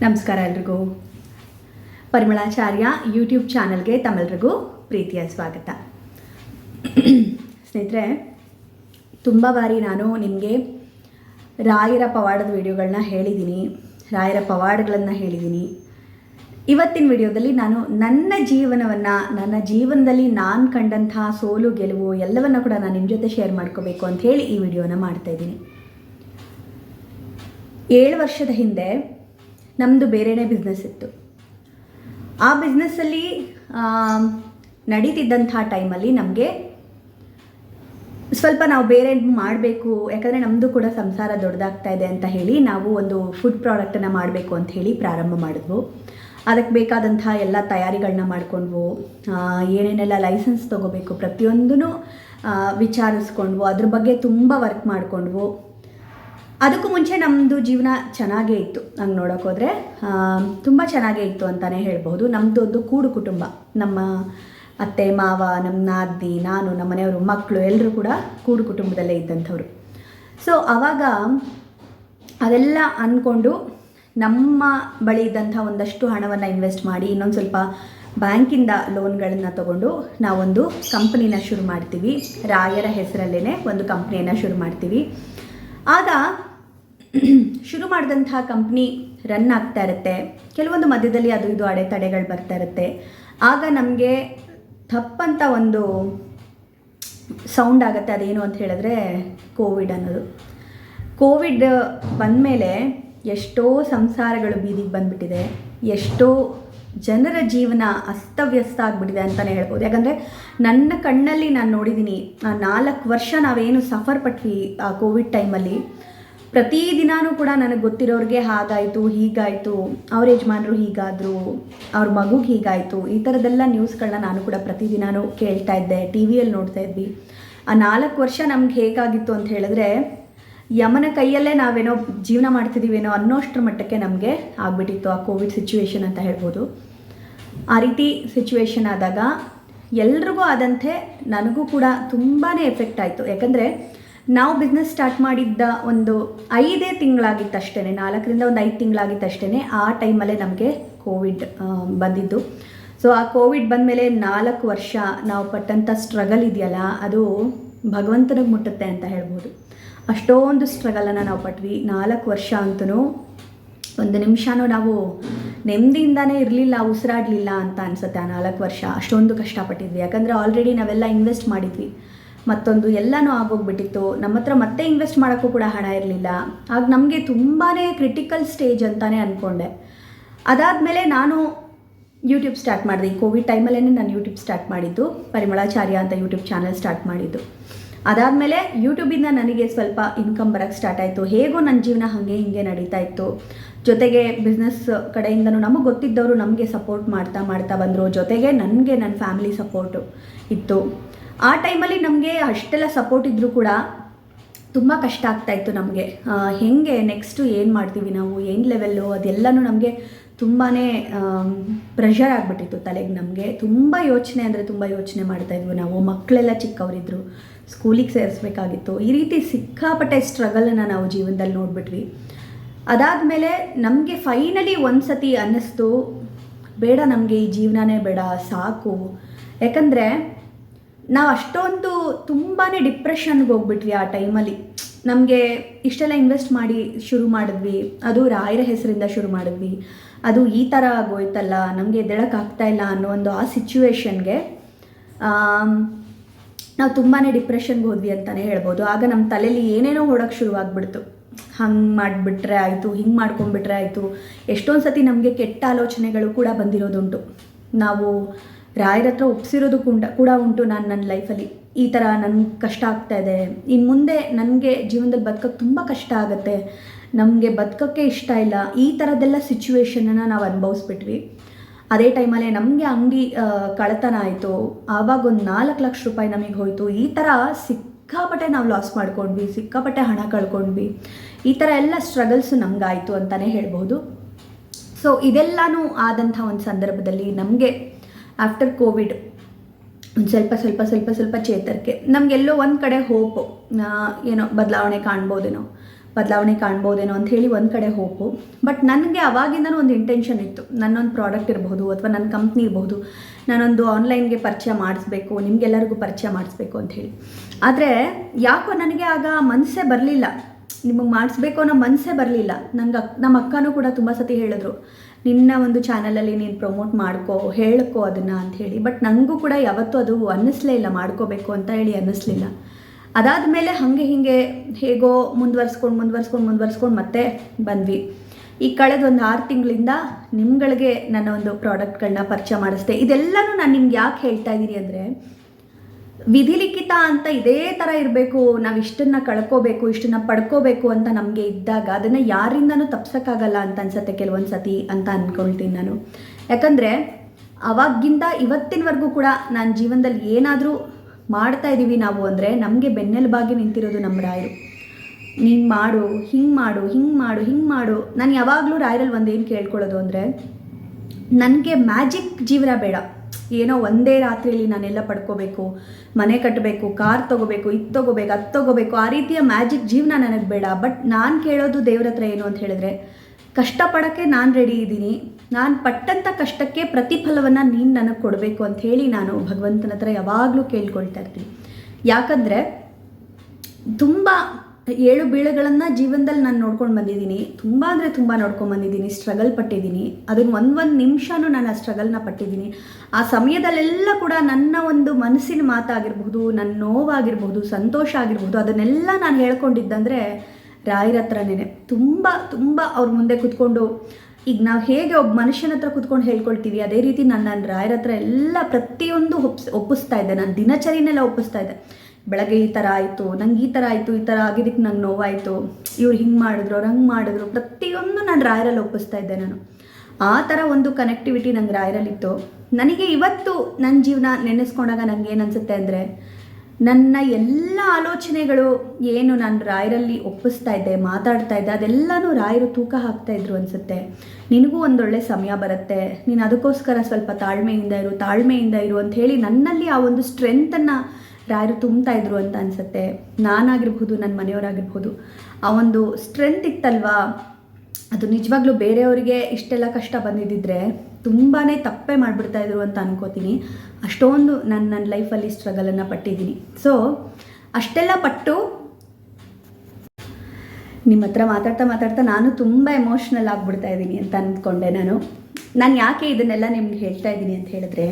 ನಮಸ್ಕಾರ ಎಲ್ರಿಗೂ. ಪರಿಮಳಾಚಾರ್ಯ ಯೂಟ್ಯೂಬ್ ಚಾನಲ್ಗೆ ತಮ್ಮೆಲ್ರಿಗೂ ಪ್ರೀತಿಯ ಸ್ವಾಗತ. ಸ್ನೇಹಿತರೆ, ತುಂಬ ಬಾರಿ ನಾನು ನಿಮಗೆ ರಾಯರ ಪವಾಡದ ವಿಡಿಯೋಗಳನ್ನ ಹೇಳಿದ್ದೀನಿ ರಾಯರ ಪವಾಡಗಳನ್ನು ಹೇಳಿದ್ದೀನಿ ಇವತ್ತಿನ ವಿಡಿಯೋದಲ್ಲಿ ನಾನು ನನ್ನ ಜೀವನವನ್ನು, ನನ್ನ ಜೀವನದಲ್ಲಿ ನಾನು ಕಂಡಂತಹ ಸೋಲು, ಗೆಲುವು ಎಲ್ಲವನ್ನು ಕೂಡ ನಾನು ನಿಮ್ಮ ಜೊತೆ ಶೇರ್ ಮಾಡ್ಕೋಬೇಕು ಅಂತ ಹೇಳಿ ಈ ವಿಡಿಯೋನ ಮಾಡ್ತಾ ಇದ್ದೀನಿ. ಏಳು ವರ್ಷದ ಹಿಂದೆ ನಮ್ಮದು ಬೇರೆಯೇ ಬಿಸ್ನೆಸ್ ಇತ್ತು. ಆ ಬಿಸ್ನೆಸ್ಸಲ್ಲಿ ನಡೀತಿದ್ದಂಥ ಟೈಮಲ್ಲಿ ನಮಗೆ ಸ್ವಲ್ಪ ನಾವು ಬೇರೆ ಮಾಡಬೇಕು, ಯಾಕಂದರೆ ನಮ್ಮದು ಕೂಡ ಸಂಸಾರ ದೊಡ್ಡದಾಗ್ತಾ ಇದೆ ಅಂತ ಹೇಳಿ ನಾವು ಒಂದು ಫುಡ್ ಪ್ರಾಡಕ್ಟನ್ನು ಮಾಡಬೇಕು ಅಂತ ಹೇಳಿ ಪ್ರಾರಂಭ ಮಾಡಿದ್ವು. ಅದಕ್ಕೆ ಬೇಕಾದಂಥ ಎಲ್ಲ ತಯಾರಿಗಳನ್ನ ಮಾಡಿಕೊಂಡ್ವು. ಏನೇನೆಲ್ಲ ಲೈಸೆನ್ಸ್ ತೊಗೋಬೇಕು ಪ್ರತಿಯೊಂದೂ ವಿಚಾರಿಸ್ಕೊಂಡ್ವು. ಅದ್ರ ಬಗ್ಗೆ ತುಂಬ ವರ್ಕ್ ಮಾಡಿಕೊಂಡ್ವು. ಅದಕ್ಕೂ ಮುಂಚೆ ನಮ್ಮದು ಜೀವನ ಚೆನ್ನಾಗೇ ಇತ್ತು. ಹಂಗೆ ನೋಡೋಕ್ಕೋದ್ರೆ ತುಂಬ ಚೆನ್ನಾಗೇ ಇತ್ತು ಅಂತಲೇ ಹೇಳ್ಬೋದು ನಮ್ಮದು ಒಂದು ಕೂಡು ಕುಟುಂಬ. ನಮ್ಮ ಅತ್ತೆ, ಮಾವ ನಮ್ಮ ನಾದ್ನಿ, ನಾನು, ನಮ್ಮ ಮನೆಯವರು ಮಕ್ಕಳು ಎಲ್ಲರೂ ಕೂಡ ಕೂಡು ಕುಟುಂಬದಲ್ಲೇ ಇದ್ದಂಥವ್ರು. ಸೊ ಆವಾಗ ಅದೆಲ್ಲ ಅಂದ್ಕೊಂಡು ನಮ್ಮ ಬಳಿ ಇದ್ದಂಥ ಒಂದಷ್ಟು ಹಣವನ್ನು ಇನ್ವೆಸ್ಟ್ ಮಾಡಿ, ಇನ್ನೊಂದು ಸ್ವಲ್ಪ ಬ್ಯಾಂಕಿಂದ ಲೋನ್ಗಳನ್ನು ತಗೊಂಡು ನಾವೊಂದು ಕಂಪ್ನಿನ ಶುರು ಮಾಡ್ತೀವಿ. ರಾಯರ ಹೆಸರಲ್ಲೇ ಒಂದು ಕಂಪ್ನಿಯನ್ನು ಶುರು ಮಾಡ್ತೀವಿ. ಆಗ ಶುರು ಮಾಡಿದಂತಹ ಕಂಪ್ನಿ ರನ್ ಆಗ್ತಾ ಇರುತ್ತೆ. ಕೆಲವೊಂದು ಮಧ್ಯದಲ್ಲಿ ಅದು ಇದು ಅಡೆತಡೆಗಳು ಬರ್ತಾ ಇರುತ್ತೆ. ಆಗ ನಮಗೆ ತಪ್ಪಂತ ಒಂದು ಸೌಂಡ್ ಆಗುತ್ತೆ. ಅದೇನು ಅಂತ ಹೇಳಿದ್ರೆ ಕೋವಿಡ್ ಅನ್ನೋದು. ಕೋವಿಡ್ ಬಂದಮೇಲೆ ಎಷ್ಟೋ ಸಂಸಾರಗಳು ಬೀದಿಗೆ ಬಂದುಬಿಟ್ಟಿದೆ. ಎಷ್ಟೋ ಜನರ ಜೀವನ ಅಸ್ತವ್ಯಸ್ತ ಆಗಿಬಿಟ್ಟಿದೆ ಅಂತಲೇ ಹೇಳ್ಬೋದು. ಯಾಕಂದರೆ ನನ್ನ ಕಣ್ಣಲ್ಲಿ ನಾನು ನೋಡಿದ್ದೀನಿ ನಾಲ್ಕು ವರ್ಷ ನಾವೇನು ಸಫರ್ ಪಟ್ವಿ ಆ ಕೋವಿಡ್ ಟೈಮಲ್ಲಿ ಪ್ರತಿದಿನಾನೂ ಕೂಡ ನನಗೆ ಗೊತ್ತಿರೋರಿಗೆ ಹಾಗಾಯಿತು, ಹೀಗಾಯಿತು, ಅವ್ರ ಯಜಮಾನರು ಹೀಗಾದರು, ಅವ್ರ ಮಗುಗೆ ಹೀಗಾಯಿತು, ಈ ಥರದ್ದೆಲ್ಲ ನ್ಯೂಸ್ಗಳನ್ನ ನಾನು ಕೂಡ ಪ್ರತಿದಿನಾನೂ ಕೇಳ್ತಾ ಇದ್ದೆ, ಟಿ ವಿಯಲ್ಲಿ ನೋಡ್ತಾ ಇದ್ವಿ. ಆ ನಾಲ್ಕು ವರ್ಷ ನಮ್ಗೆ ಹೇಗಾಗಿತ್ತು ಅಂತ ಹೇಳಿದ್ರೆ, ಯಮನ ಕೈಯಲ್ಲೇ ನಾವೇನೋ ಜೀವನ ಮಾಡ್ತಿದ್ದೀವೇನೋ ಅನ್ನೋಷ್ಟರ ಮಟ್ಟಕ್ಕೆ ನಮಗೆ ಆಗ್ಬಿಟ್ಟಿತ್ತು ಆ ಕೋವಿಡ್ ಸಿಚುವೇಶನ್ ಅಂತ ಹೇಳ್ಬೋದು. ಆ ರೀತಿ ಸಿಚುವೇಶನ್ ಆದಾಗ ಎಲ್ರಿಗೂ ಆದಂತೆ ನನಗೂ ಕೂಡ ತುಂಬಾ ಎಫೆಕ್ಟ್ ಆಯಿತು. ಯಾಕಂದರೆ ನಾವು ಬಿಸ್ನೆಸ್ ಸ್ಟಾರ್ಟ್ ಮಾಡಿದ್ದ ಒಂದು ಐದೇ ತಿಂಗಳಾಗಿತ್ತಷ್ಟೇ ನಾಲ್ಕರಿಂದ ಒಂದು ಐದು ತಿಂಗಳಾಗಿತ್ತಷ್ಟೇ ಆ ಟೈಮಲ್ಲೇ ನಮಗೆ ಕೋವಿಡ್ ಬಂದಿದ್ದು. ಸೊ ಆ ಕೋವಿಡ್ ಬಂದಮೇಲೆ ನಾಲ್ಕು ವರ್ಷ ನಾವು ಪಟ್ಟಂಥ ಸ್ಟ್ರಗಲ್ ಇದೆಯಲ್ಲ, ಅದು ಭಗವಂತನಿಗೆ ಮುಟ್ಟುತ್ತೆ ಅಂತ ಹೇಳ್ಬೋದು. ಅಷ್ಟೊಂದು ಸ್ಟ್ರಗಲನ್ನು ನಾವು ಪಟ್ವಿ. ನಾಲ್ಕು ವರ್ಷ ಅಂತೂ ಒಂದು ನಿಮಿಷನೂ ನಾವು ನೆಮ್ಮದಿಯಿಂದಾನೇ ಇರಲಿಲ್ಲ, ಉಸಿರಾಡಲಿಲ್ಲ ಅಂತ ಅನಿಸುತ್ತೆ ಆ ನಾಲ್ಕು ವರ್ಷ. ಅಷ್ಟೊಂದು ಕಷ್ಟಪಟ್ಟಿದ್ವಿ. ಯಾಕಂದರೆ ಆಲ್ರೆಡಿ ನಾವೆಲ್ಲ ಇನ್ವೆಸ್ಟ್ ಮಾಡಿದ್ವಿ. ಮತ್ತೊಂದು ಎಲ್ಲನೂ ಆಗೋಗ್ಬಿಟ್ಟಿತ್ತು. ನಮ್ಮ ಹತ್ರ ಮತ್ತೆ ಇನ್ವೆಸ್ಟ್ ಮಾಡೋಕ್ಕೂ ಕೂಡ ಹಣ ಇರಲಿಲ್ಲ. ಆಗ ನಮಗೆ ತುಂಬಾ ಕ್ರಿಟಿಕಲ್ ಸ್ಟೇಜ್ ಅಂತಲೇ ಅಂದ್ಕೊಂಡೆ ಅದಾದಮೇಲೆ ನಾನು ಯೂಟ್ಯೂಬ್ ಸ್ಟಾರ್ಟ್ ಮಾಡಿದೆ. ಈ ಕೋವಿಡ್ ಟೈಮಲ್ಲೇ ನಾನು ಯೂಟ್ಯೂಬ್ ಸ್ಟಾರ್ಟ್ ಮಾಡಿದ್ದು. ಪರಿಮಳಾಚಾರ್ಯ ಅಂತ ಯೂಟ್ಯೂಬ್ ಚಾನಲ್ ಸ್ಟಾರ್ಟ್ ಮಾಡಿದ್ದು. ಅದಾದಮೇಲೆ ಯೂಟ್ಯೂಬಿಂದ ನನಗೆ ಸ್ವಲ್ಪ ಇನ್ಕಮ್ ಬರೋಕ್ಕೆ ಸ್ಟಾರ್ಟ್ ಆಯಿತು. ಹೇಗೋ ನನ್ನ ಜೀವನ ಹಾಗೆ ಹಿಂಗೆ ನಡೀತಾ ಇತ್ತು. ಜೊತೆಗೆ ಬಿಸ್ನೆಸ್ ಕಡೆಯಿಂದನೂ ನಮಗೆ ಗೊತ್ತಿದ್ದವರು ನಮಗೆ ಸಪೋರ್ಟ್ ಮಾಡ್ತಾ ಮಾಡ್ತಾ ಬಂದರು. ಜೊತೆಗೆ ನನಗೆ ನನ್ನ ಫ್ಯಾಮಿಲಿ ಸಪೋರ್ಟು ಇತ್ತು. ಆ ಟೈಮಲ್ಲಿ ನಮಗೆ ಅಷ್ಟೆಲ್ಲ ಸಪೋರ್ಟ್ ಇದ್ದರೂ ಕೂಡ ತುಂಬ ಕಷ್ಟ ಆಗ್ತಾಯಿತ್ತು ನಮಗೆ. ಹೆಂಗೆ ನೆಕ್ಸ್ಟು ಏನು ಮಾಡ್ತೀವಿ ನಾವು, ಏನು ಲೆವೆಲ್ಲು ಅದೆಲ್ಲನೂ ನಮಗೆ ತುಂಬಾ ಪ್ರೆಷರ್ ಆಗಿಬಿಟ್ಟಿತ್ತು ತಲೆಗೆ ನಮಗೆ. ತುಂಬ ಯೋಚನೆ ಅಂದರೆ ತುಂಬ ಯೋಚನೆ ಮಾಡ್ತಾಯಿದ್ವಿ ನಾವು. ಮಕ್ಕಳೆಲ್ಲ ಚಿಕ್ಕವರಿದ್ದರು ಸ್ಕೂಲಿಗೆ ಸೇರಿಸ್ಬೇಕಾಗಿತ್ತು. ಈ ರೀತಿ ಸಿಕ್ಕಾಪಟ್ಟೆ ಸ್ಟ್ರಗಲನ್ನು ನಾವು ಜೀವನದಲ್ಲಿ ನೋಡಿಬಿಟ್ವಿ. ಅದಾದಮೇಲೆ ನಮಗೆ ಫೈನಲಿ ಒಂದು ಸತಿ ಅನ್ನಿಸ್ತು, ಬೇಡ ನಮಗೆ ಈ ಜೀವನನೇ ಬೇಡ, ಸಾಕು. ಯಾಕಂದರೆ ನಾವು ಅಷ್ಟೊಂದು ತುಂಬಾ ಡಿಪ್ರೆಷನ್ಗೆ ಹೋಗ್ಬಿಟ್ವಿ ಆ ಟೈಮಲ್ಲಿ ನಮಗೆ ಇಷ್ಟೆಲ್ಲ ಇನ್ವೆಸ್ಟ್ ಮಾಡಿ ಶುರು ಮಾಡಿದ್ವಿ. ಅದು ರಾಯರ ಹೆಸರಿಂದ ಶುರು ಮಾಡಿದ್ವಿ. ಅದು ಈ ಥರ ಆಗೋಯ್ತಲ್ಲ, ನಮಗೆ ಎದ್ದೇಳೋಕ್ಕಾಗ್ತಾ ಇಲ್ಲ ಅನ್ನೋ ಒಂದು ಆ ಸಿಚುವೇಶನ್ಗೆ ನಾವು ತುಂಬಾ ಡಿಪ್ರೆಷನ್ಗೆ ಹೋದ್ವಿ ಅಂತಲೇ ಹೇಳ್ಬೋದು. ಆಗ ನಮ್ಮ ತಲೆಯಲ್ಲಿ ಏನೇನೋ ಹೊಡೋಕ್ಕೆ ಶುರುವಾಗ್ಬಿಡ್ತು ಹಂಗೆ ಮಾಡಿಬಿಟ್ರೆ ಆಯಿತು, ಹಿಂಗೆ ಮಾಡ್ಕೊಂಡ್ಬಿಟ್ರೆ ಆಯಿತು. ಎಷ್ಟೊಂದು ಸತಿ ನಮಗೆ ಕೆಟ್ಟ ಆಲೋಚನೆಗಳು ಕೂಡ ಬಂದಿರೋದುಂಟು. ನಾವು ರಾಯರ ಹತ್ರ ಒಪ್ಸಿರೋದು ಕೂಡ ಕೂಡ ಉಂಟು ನಾನು ನನ್ನ ಲೈಫಲ್ಲಿ. ಈ ಥರ ನನಗೆ ಕಷ್ಟ ಆಗ್ತಾ ಇದೆ. ಇನ್ನು ಮುಂದೆ ನನಗೆ ಜೀವನದಲ್ಲಿ ಬದುಕೋಕ್ಕೆ ತುಂಬ ಕಷ್ಟ ಆಗುತ್ತೆ. ನಮಗೆ ಬದುಕೋಕ್ಕೆ ಇಷ್ಟ ಇಲ್ಲ. ಈ ಥರದ್ದೆಲ್ಲ ಸಿಚುವೇಶನನ್ನು ನಾವು ಅನುಭವಿಸ್ಬಿಟ್ವಿ. ಅದೇ ಟೈಮಲ್ಲೇ ನಮಗೆ ಅಂಗಡಿ ಕಳತನ ಆಯಿತು. ಆವಾಗ ಒಂದು ನಾಲ್ಕು ಲಕ್ಷ ರೂಪಾಯಿ ನಮಗೆ ಹೋಯಿತು. ಈ ಥರ ಸಿಕ್ಕಾಪಟ್ಟೆ ನಾವು ಲಾಸ್ ಮಾಡ್ಕೊಂಡ್ವಿ. ಸಿಕ್ಕಾಪಟ್ಟೆ ಹಣ ಕಳ್ಕೊಂಡ್ವಿ. ಈ ಥರ ಎಲ್ಲ ಸ್ಟ್ರಗಲ್ಸು ನಮಗಾಯಿತು ಅಂತಲೇ ಹೇಳ್ಬೋದು ಸೊ ಇದೆಲ್ಲನೂ ಆದಂಥ ಒಂದು ಸಂದರ್ಭದಲ್ಲಿ ನಮಗೆ ಆಫ್ಟರ್ ಕೋವಿಡ್ ಒಂದು ಸ್ವಲ್ಪ ಸ್ವಲ್ಪ ಸ್ವಲ್ಪ ಸ್ವಲ್ಪ ಚೇತರಿಕೆ. ನಮಗೆಲ್ಲೋ ಒಂದು ಕಡೆ ಹೋಪು ಏನೋ ಬದಲಾವಣೆ ಕಾಣ್ಬೋದೇನೋ ಬದಲಾವಣೆ ಕಾಣ್ಬೋದೇನೋ ಅಂತ ಹೇಳಿ ಒಂದು ಕಡೆ ಹೋಪು ಬಟ್ ನನಗೆ ಅವಾಗಿಂದನೂ ಒಂದು ಇಂಟೆನ್ಷನ್ ಇತ್ತು. ನನ್ನೊಂದು ಪ್ರಾಡಕ್ಟ್ ಇರಬಹುದು ಅಥವಾ ನನ್ನ ಕಂಪ್ನಿ ಇರಬಹುದು. ನಾನೊಂದು ಆನ್ಲೈನ್ಗೆ ಪರಿಚಯ ಮಾಡಿಸ್ಬೇಕು, ನಿಮಗೆಲ್ಲರಿಗೂ ಪರಿಚಯ ಮಾಡಿಸ್ಬೇಕು ಅಂತ ಹೇಳಿ. ಆದರೆ ಯಾಕೋ ನನಗೆ ಆಗ ಮನಸ್ಸೇ ಬರಲಿಲ್ಲ. ನಿಮಗೆ ಮಾಡಿಸ್ಬೇಕು ಅನ್ನೋ ಮನಸ್ಸೇ ಬರಲಿಲ್ಲ. ನಂಗೆ ಅಕ್ ನಮ್ಮ ಅಕ್ಕನೂ ಕೂಡ ತುಂಬ ಸತಿ ಹೇಳಿದ್ರು. ನಿನ್ನ ಒಂದು ಚಾನಲಲ್ಲಿ ನೀನು ಪ್ರಮೋಟ್ ಮಾಡ್ಕೋ, ಹೇಳ್ಕೋ ಅದನ್ನು ಅಂತ ಹೇಳಿ. ಬಟ್ ನನಗೂ ಕೂಡ ಯಾವತ್ತೂ ಅದು ಅನ್ನಿಸ್ಲೇ ಇಲ್ಲ, ಮಾಡ್ಕೋಬೇಕು ಅಂತ ಹೇಳಿ ಅನ್ನಿಸ್ಲಿಲ್ಲ. ಅದಾದ ಮೇಲೆ ಹಾಗೆ ಹೀಗೆ ಹೇಗೋ ಮುಂದುವರ್ಸ್ಕೊಂಡು ಮುಂದುವರ್ಸ್ಕೊಂಡು ಮುಂದುವರ್ಸ್ಕೊಂಡು ಮತ್ತೆ ಬಂದ್ವಿ. ಈ ಕಳೆದ ಒಂದು ಆರು ತಿಂಗಳಿಂದ ನಿಮ್ಗಳಿಗೆ ನನ್ನ ಒಂದು ಪ್ರಾಡಕ್ಟ್ಗಳನ್ನ ಪರಿಚಯ ಮಾಡಿಸ್ದೆ. ಇದೆಲ್ಲನೂ ನಾನು ನಿಮ್ಗೆ ಯಾಕೆ ಹೇಳ್ತಾ ಇದ್ದೀನಿ ಅಂದರೆ ವಿಧಿಲಿಖಿತ ಅಂತ ಇದೇ ಥರ ಇರಬೇಕು, ನಾವು ಇಷ್ಟನ್ನು ಕಳ್ಕೋಬೇಕು, ಇಷ್ಟನ್ನು ಪಡ್ಕೋಬೇಕು ಅಂತ ನಮಗೆ ಇದ್ದಾಗ ಅದನ್ನು ಯಾರಿಂದನೂ ತಪ್ಸೋಕ್ಕಾಗಲ್ಲ ಅಂತ ಅನ್ಸತ್ತೆ ಕೆಲವೊಂದು ಸತಿ ಅಂತ ಅಂದ್ಕೊಳ್ತೀನಿ ನಾನು. ಯಾಕಂದರೆ ಅವಾಗಿಂದ ಇವತ್ತಿನವರೆಗೂ ಕೂಡ ನಾನು ಜೀವನದಲ್ಲಿ ಏನಾದರೂ ಮಾಡ್ತಾ ಇದ್ದೀವಿ ನಾವು ಅಂದರೆ ನಮಗೆ ಬೆನ್ನೆಲುಬಾಗಿ ನಿಂತಿರೋದು ನಮ್ಮ ರಾಯರು. ನೀನು ಮಾಡು, ಹಿಂಗೆ ಮಾಡು ಹಿಂಗೆ ಮಾಡು ಹಿಂಗೆ ಮಾಡು. ನಾನು ಯಾವಾಗಲೂ ರಾಯರಲ್ಲಿ ಒಂದೇನು ಕೇಳ್ಕೊಳ್ಳೋದು ಅಂದರೆ, ನನಗೆ ಮ್ಯಾಜಿಕ್ ಜೀವನ ಬೇಡ. ಏನೋ ಒಂದೇ ರಾತ್ರಿಯಲ್ಲಿ ನಾನೆಲ್ಲ ಪಡ್ಕೋಬೇಕು, ಮನೆ ಕಟ್ಟಬೇಕು ಕಾರ್ ತೊಗೋಬೇಕು, ಇದು ತೊಗೋಬೇಕು, ಅದು ತೊಗೋಬೇಕು, ಆ ರೀತಿಯ ಮ್ಯಾಜಿಕ್ ಜೀವನ ನನಗೆ ಬೇಡ. ಬಟ್ ನಾನು ಕೇಳೋದು ದೇವ್ರ ಹತ್ರ ಏನು ಅಂತ ಹೇಳಿದ್ರೆ, ಕಷ್ಟಪಡೋಕ್ಕೆ ನಾನು ರೆಡಿ ಇದ್ದೀನಿ. ನಾನು ಪಟ್ಟಂಥ ಕಷ್ಟಕ್ಕೆ ಪ್ರತಿಫಲವನ್ನು ನೀನು ನನಗೆ ಕೊಡಬೇಕು ಅಂತ ಹೇಳಿ ನಾನು ಭಗವಂತನ ಹತ್ರ ಯಾವಾಗಲೂ ಕೇಳ್ಕೊಳ್ತಾ ಇರ್ತೀನಿ. ಯಾಕಂದರೆ ತುಂಬ ಏಳು ಬೀಳುಗಳನ್ನು ಜೀವನದಲ್ಲಿ ನಾನು ನೋಡ್ಕೊಂಡು ಬಂದಿದ್ದೀನಿ. ತುಂಬ ಅಂದರೆ ತುಂಬ ನೋಡ್ಕೊಂಡು ಬಂದಿದ್ದೀನಿ ಸ್ಟ್ರಗಲ್ ಪಟ್ಟಿದ್ದೀನಿ. ಅದನ್ನು ಒಂದು ಒಂದು ನಿಮಿಷನೂ ನಾನು ಆ ಸ್ಟ್ರಗಲ್ನ ಪಟ್ಟಿದ್ದೀನಿ. ಆ ಸಮಯದಲ್ಲೆಲ್ಲ ಕೂಡ ನನ್ನ ಒಂದು ಮನಸ್ಸಿನ ಮಾತಾಗಿರ್ಬಹುದು ನನ್ನ ನೋವಾಗಿರ್ಬಹುದು, ಸಂತೋಷ ಆಗಿರ್ಬಹುದು, ಅದನ್ನೆಲ್ಲ ನಾನು ಹೇಳ್ಕೊಂಡಿದ್ದಂದರೆ ರಾಯರ ಹತ್ರನೇ ತುಂಬ ತುಂಬ ಅವ್ರ ಮುಂದೆ ಕೂತ್ಕೊಂಡು, ಈಗ ನಾವು ಹೇಗೆ ಒಬ್ಬ ಮನುಷ್ಯನ ಹತ್ರ ಕುತ್ಕೊಂಡು ಹೇಳ್ಕೊಳ್ತೀವಿ, ಅದೇ ರೀತಿ ನಾನು ನನ್ನ ರಾಯರ ಹತ್ರ ಎಲ್ಲ ಪ್ರತಿಯೊಂದು ಒಪ್ಸ್, ಒಪ್ಪಿಸ್ತಾ ಇದ್ದೆ. ನಾನು ದಿನಚರಿನೆಲ್ಲ ಒಪ್ಪಿಸ್ತಾ ಇದ್ದೆ. ಬೆಳಗ್ಗೆ ಈ ಥರ ಆಯಿತು, ನಂಗೆ ಈ ಥರ ಆಯಿತು, ಈ ಥರ ಆಗಿದ್ದಕ್ಕೆ ನಂಗೆ ನೋವಾಯಿತು, ಇವ್ರು ಹಿಂಗೆ ಮಾಡಿದ್ರು ಅವ್ರು ಹಂಗೆ ಮಾಡಿದ್ರು, ಪ್ರತಿಯೊಂದು ನಾನು ರಾಯರಲ್ಲಿ ಒಪ್ಪಿಸ್ತಾ ಇದ್ದೆ ನಾನು. ಆ ಥರ ಒಂದು ಕನೆಕ್ಟಿವಿಟಿ ನಂಗೆ ರಾಯರಲ್ಲಿತ್ತು. ನನಗೆ ಇವತ್ತು ನನ್ನ ಜೀವನ ನೆನೆಸ್ಕೊಂಡಾಗ ನನಗೆ ಏನು ಅನಿಸುತ್ತೆ ಅಂದರೆ, ನನ್ನ ಎಲ್ಲ ಆಲೋಚನೆಗಳು ಏನು ನಾನು ರಾಯರಲ್ಲಿ ಒಪ್ಪಿಸ್ತಾ ಇದ್ದೆ, ಮಾತಾಡ್ತಾ ಇದ್ದೆ, ಅದೆಲ್ಲನೂ ರಾಯರು ತೂಕ ಹಾಕ್ತಾ ಇದ್ರು ಅನಿಸುತ್ತೆ. ನಿನಗೂ ಒಂದೊಳ್ಳೆ ಸಮಯ ಬರುತ್ತೆ, ನೀನು ಅದಕ್ಕೋಸ್ಕರ ಸ್ವಲ್ಪ ತಾಳ್ಮೆಯಿಂದ ಇರು ತಾಳ್ಮೆಯಿಂದ ಇರು ಅಂತ ಹೇಳಿ ನನ್ನಲ್ಲಿ ಆ ಒಂದು ಸ್ಟ್ರೆಂತನ್ನು ರಾಯರು ತುಂಬ್ತಾ ಇದ್ರು ಅಂತ ಅನಿಸುತ್ತೆ. ನಾನಾಗಿರ್ಬೋದು ನನ್ನ ಮನೆಯವರಾಗಿರ್ಬೋದು. ಆ ಒಂದು ಸ್ಟ್ರೆಂತ್ ಇತ್ತಲ್ವಾ? ಅದು ನಿಜವಾಗ್ಲೂ ಬೇರೆಯವರಿಗೆ ಇಷ್ಟೆಲ್ಲ ಕಷ್ಟ ಬಂದಿದ್ದಿದ್ರೆ ತುಂಬಾ ತಪ್ಪೇ ಮಾಡಿಬಿಡ್ತಾ ಇದ್ರು ಅಂತ ಅನ್ಕೋತೀನಿ. ಅಷ್ಟೊಂದು ನಾನು ನನ್ನ ಲೈಫಲ್ಲಿ ಸ್ಟ್ರಗಲನ್ನು ಪಟ್ಟಿದ್ದೀನಿ. ಸೊ ಅಷ್ಟೆಲ್ಲ ಪಟ್ಟು ನಿಮ್ಮ ಹತ್ರ ಮಾತಾಡ್ತಾ ಮಾತಾಡ್ತಾ ನಾನು ತುಂಬ ಎಮೋಷ್ನಲ್ ಆಗಿಬಿಡ್ತಾ ಇದ್ದೀನಿ ಅಂತ ಅಂದ್ಕೊಂಡೆ ನಾನು. ನಾನು ಯಾಕೆ ಇದನ್ನೆಲ್ಲ ನಿಮ್ಗೆ ಹೇಳ್ತಾ ಇದ್ದೀನಿ ಅಂತ ಹೇಳಿದ್ರೆ,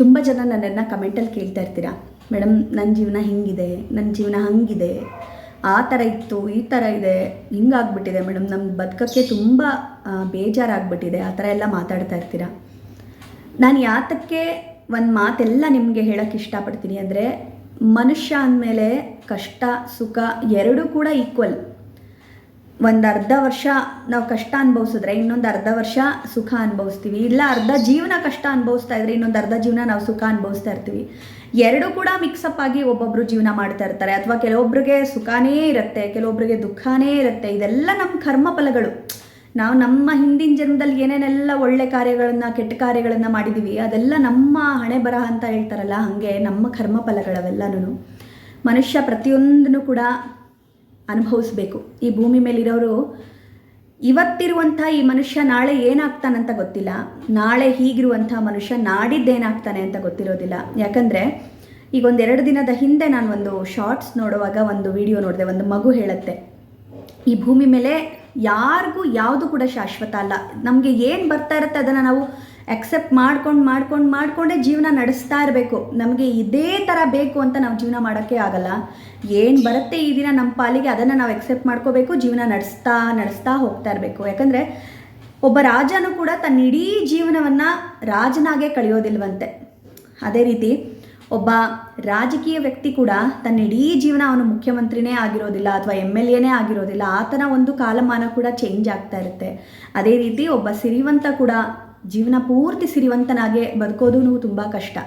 ತುಂಬ ಜನ ನನ್ನನ್ನು ಕಮೆಂಟಲ್ಲಿ ಕೇಳ್ತಾ ಇರ್ತೀರಾ? ಮೇಡಮ್ ನನ್ನ ಜೀವನ ಹಿಂಗಿದೆ ನನ್ನ ಜೀವನ ಹಂಗಿದೆ, ಆ ಥರ ಇತ್ತು, ಈ ಥರ ಇದೆ, ಹಿಂಗಾಗ್ಬಿಟ್ಟಿದೆ ಮೇಡಮ್. ನಮ್ಮ ಬದುಕಕ್ಕೆ ತುಂಬ ಬೇಜಾರಾಗ್ಬಿಟ್ಟಿದೆ, ಆ ಥರ ಎಲ್ಲ ಮಾತಾಡ್ತಾ ಇರ್ತೀರ? ನಾನು ಯಾತಕ್ಕೆ ಒಂದು ಮಾತೆಲ್ಲ ನಿಮಗೆ ಹೇಳೋಕ್ಕೆ ಇಷ್ಟಪಡ್ತೀನಿ ಅಂದರೆ, ಮನುಷ್ಯ ಅಂದಮೇಲೆ ಕಷ್ಟ, ಸುಖ ಎರಡೂ ಕೂಡ ಈಕ್ವಲ್ ಒಂದು ಅರ್ಧ ವರ್ಷ ನಾವು ಕಷ್ಟ ಅನುಭವಿಸಿದ್ರೆ ಇನ್ನೊಂದು ಅರ್ಧ ವರ್ಷ ಸುಖ ಅನುಭವಿಸ್ತೀವಿ. ಇಲ್ಲ, ಅರ್ಧ ಜೀವನ ಕಷ್ಟ ಅನುಭವಿಸ್ತಾ ಇದ್ರೆ ಇನ್ನೊಂದು ಅರ್ಧ ಜೀವನ ನಾವು ಸುಖ ಅನುಭವಿಸ್ತಾ ಇರ್ತೀವಿ. ಎರಡೂ ಕೂಡ ಮಿಕ್ಸಪ್ ಆಗಿ ಒಬ್ಬೊಬ್ರು ಜೀವನ ಮಾಡ್ತಾ ಇರ್ತಾರೆ. ಅಥವಾ ಕೆಲವೊಬ್ರಿಗೆ ಸುಖಾನೇ ಇರುತ್ತೆ, ಕೆಲವೊಬ್ರಿಗೆ ದುಃಖನೇ ಇರುತ್ತೆ. ಇದೆಲ್ಲ ನಮ್ಮ ಕರ್ಮ ಫಲಗಳು. ನಾವು ನಮ್ಮ ಹಿಂದಿನ ಜನ್ಮದಲ್ಲಿ ಏನೇನೆಲ್ಲ ಒಳ್ಳೆ ಕಾರ್ಯಗಳನ್ನು, ಕೆಟ್ಟ ಕಾರ್ಯಗಳನ್ನು ಮಾಡಿದ್ದೀವಿ ಅದೆಲ್ಲ ನಮ್ಮ ಹಣೆ ಬರಹ ಅಂತ ಹೇಳ್ತಾರಲ್ಲ, ಹಾಗೆ ನಮ್ಮ ಕರ್ಮ ಫಲಗಳವೆಲ್ಲನೂ ಮನುಷ್ಯ ಪ್ರತಿಯೊಂದನ್ನು ಕೂಡ ಅನುಭವಿಸ್ಬೇಕು. ಈ ಭೂಮಿ ಮೇಲಿರೋರು ಇವತ್ತಿರುವಂಥ ಈ ಮನುಷ್ಯ ನಾಳೆ ಏನಾಗ್ತಾನಂತ ಗೊತ್ತಿಲ್ಲ. ನಾಳೆ ಹೀಗಿರುವಂಥ ಮನುಷ್ಯ ನಾಡಿದ್ದೇನಾಗ್ತಾನೆ ಅಂತ ಗೊತ್ತಿರೋದಿಲ್ಲ. ಯಾಕಂದರೆ ಈಗ ಒಂದೆರಡು ದಿನದ ಹಿಂದೆ ನಾನು ಒಂದು ಶಾರ್ಟ್ಸ್ ನೋಡುವಾಗ ಒಂದು ವಿಡಿಯೋ ನೋಡಿದೆ, ಒಂದು ಮಗು ಹೇಳುತ್ತೆ. ಈ ಭೂಮಿ ಮೇಲೆ ಯಾರಿಗೂ ಯಾವುದು ಕೂಡ ಶಾಶ್ವತ ಅಲ್ಲ. ನಮಗೆ ಏನು ಬರ್ತಾ ಇರುತ್ತೆ ಅದನ್ನು ನಾವು ಅಕ್ಸೆಪ್ಟ್ ಮಾಡ್ಕೊಂಡು ಮಾಡ್ಕೊಂಡು ಮಾಡಿಕೊಂಡೇ ಜೀವನ ನಡೆಸ್ತಾ ಇರಬೇಕು. ನಮಗೆ ಇದೇ ಥರ ಬೇಕು ಅಂತ ನಾವು ಜೀವನ ಮಾಡೋಕ್ಕೆ ಆಗಲ್ಲ. ಏನು ಬರುತ್ತೆ ಈ ದಿನ ನಮ್ಮ ಪಾಲಿಗೆ ಅದನ್ನು ನಾವು ಎಕ್ಸೆಪ್ಟ್ ಮಾಡ್ಕೋಬೇಕು, ಜೀವನ ನಡೆಸ್ತಾ ನಡೆಸ್ತಾ ಹೋಗ್ತಾ ಇರಬೇಕು. ಯಾಕಂದರೆ ಒಬ್ಬ ರಾಜನೂ ಕೂಡ ತನ್ನ ಇಡೀ ಜೀವನವನ್ನು ರಾಜನಾಗೆ ಕಳೆಯೋದಿಲ್ವಂತೆ. ಅದೇ ರೀತಿ ಒಬ್ಬ ರಾಜಕೀಯ ವ್ಯಕ್ತಿ ಕೂಡ ತನ್ನ ಇಡೀ ಜೀವನ ಅವನು ಮುಖ್ಯಮಂತ್ರಿನೇ ಆಗಿರೋದಿಲ್ಲ ಅಥವಾ ಎಂ ಎಲ್ ಎನೇ ಆಗಿರೋದಿಲ್ಲ, ಆತನ ಒಂದು ಕಾಲಮಾನ ಕೂಡ ಚೇಂಜ್ ಆಗ್ತಾ ಇರುತ್ತೆ. ಅದೇ ರೀತಿ ಒಬ್ಬ ಸಿರಿವಂತ ಕೂಡ ಜೀವನ ಪೂರ್ತಿ ಸಿರಿವಂತನಾಗೆ ಬದುಕೋದು ತುಂಬ ಕಷ್ಟ.